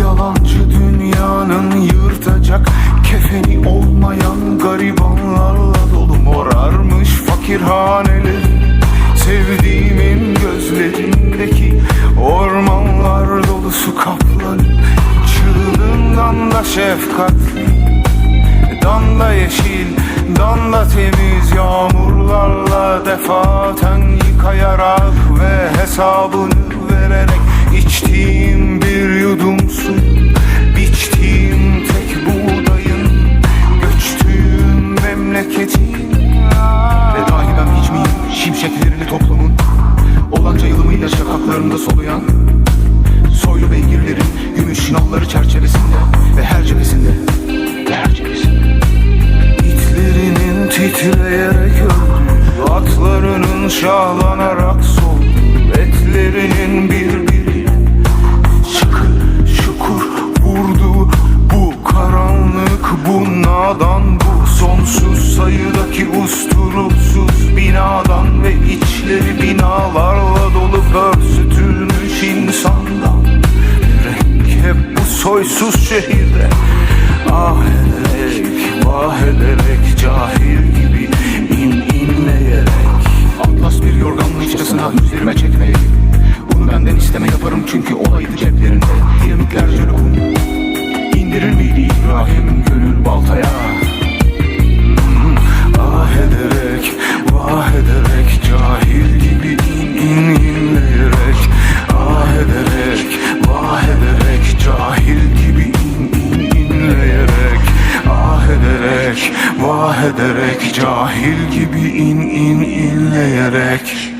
Yalancı dünyanın yırtacak Kefeni olmayan garibanlarla dolu Morarmış fakirhaneler Sevdiğimin gözlerindeki Ormanlar dolusu kaplanı Çığlığından da şefkatli Damla yeşil, damla temiz Yağmurlarla defaten yıkayarak Ve hesabını vererek içtiğim bir yudum su Biçtiğim tek buğdayın Göçtüğüm memleketin Ve dahi ben hiç miyim? Şimşeklerini toplumun Olanca yılımıyla şakaklarında soluyan Soylu beygirlerin gümüş nalları çerçevesinde Ve her cephesinde Ve her cephesinde. İtlerinin titreyerek öldü Atlarının şahlanarak soldu Etlerinin birbirine bu nadan Bu sonsuz sayıdaki usturupsuz binadan Ve içleri binalarla dolu pörsütülmüş insandan. Renk hep bu soysuz şehirde. Ah ederek, vah ederek Cahil gibi in inleyerek. Atlas bir yorganlıkçasına üzerime vah ederek Cahil gibi in in inleyerek